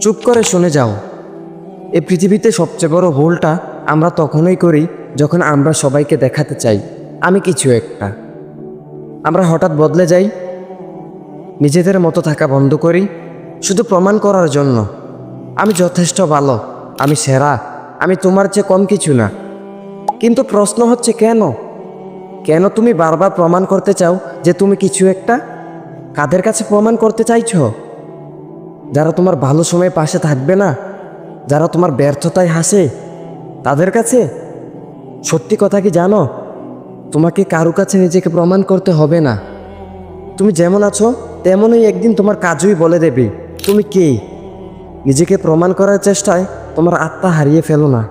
চুপ করে শুনে যাও। এই পৃথিবীতে সবচেয়ে বড় ভুলটা আমরা তখনই করি যখন আমরা সবাইকে দেখাতে চাই। আমি কিছু একটা। আমরা হঠাৎ বদলে যাই, নিজেদের মতো থাকা বন্ধ করি, শুধু প্রমাণ করার জন্য। আমি যথেষ্ট ভালো, আমি সেরা, আমি তোমার চেয়ে কম কিছু না। কিন্তু প্রশ্ন হচ্ছে কেন? কেন তুমি বারবার প্রমাণ করতে চাও যে তুমি কিছু একটা? কাদের কাছে প্রমাণ করতে চাইছো? যারা তোমার ভালো সময় পাশে থাকবে না, যারা তোমার ব্যর্থতায় হাসে, তাদের কাছে সত্যি কথা কি জানো? তোমাকে কারও কাছে নিজেকে প্রমাণ করতে হবে না। তুমি যেমন আছো, তেমনই একদিন তোমার কাজই বলে দেবে, তুমি কে? নিজেকে প্রমাণ করার চেষ্টায় তোমার আত্মা হারিয়ে ফেলো না।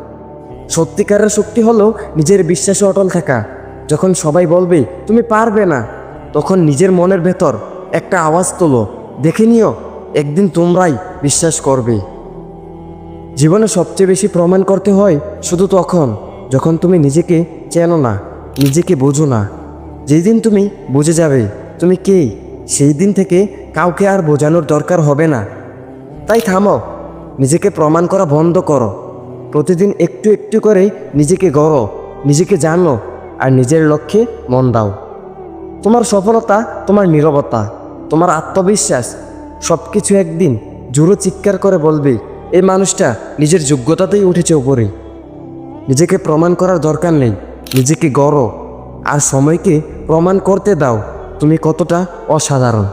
সত্যিকারের শক্তি হলো নিজের বিশ্বাসে অটল থাকা। যখন সবাই বলবে, তুমি পারবে না, তখন নিজের মনের ভেতর একটা আওয়াজ তোলো। দেখে নিও একদিন তোমরাই বিশ্বাস করবে। জীবনে সবচেয়ে বেশি প্রমাণ করতে হয় শুধু তখন, যখন তুমি নিজেকে চেনো না, নিজেকে বোঝো না। যেই দিন তুমি বুঝে যাবে তুমি কে সেই দিন থেকে কাউকে আর বোঝানোর দরকার হবে না। তাই থামো, নিজেকে প্রমাণ করা বন্ধ করো। প্রতিদিন একটু একটু করে নিজেকে গড়ো, নিজেকে জানো আর নিজের লক্ষ্যে মন দাও। তোমার সফলতা, তোমার নীরবতা, তোমার আত্মবিশ্বাস সব কিছু একদিন জোরো চিৎকার করে বলবে, এই মানুষটা নিজের যোগ্যতাতেই উঠেছে উপরে। নিজেকে প্রমাণ করার দরকার নেই, নিজেকে গড়ো। আর সময়কে প্রমাণ করতে দাও, তুমি কতটা অসাধারণ।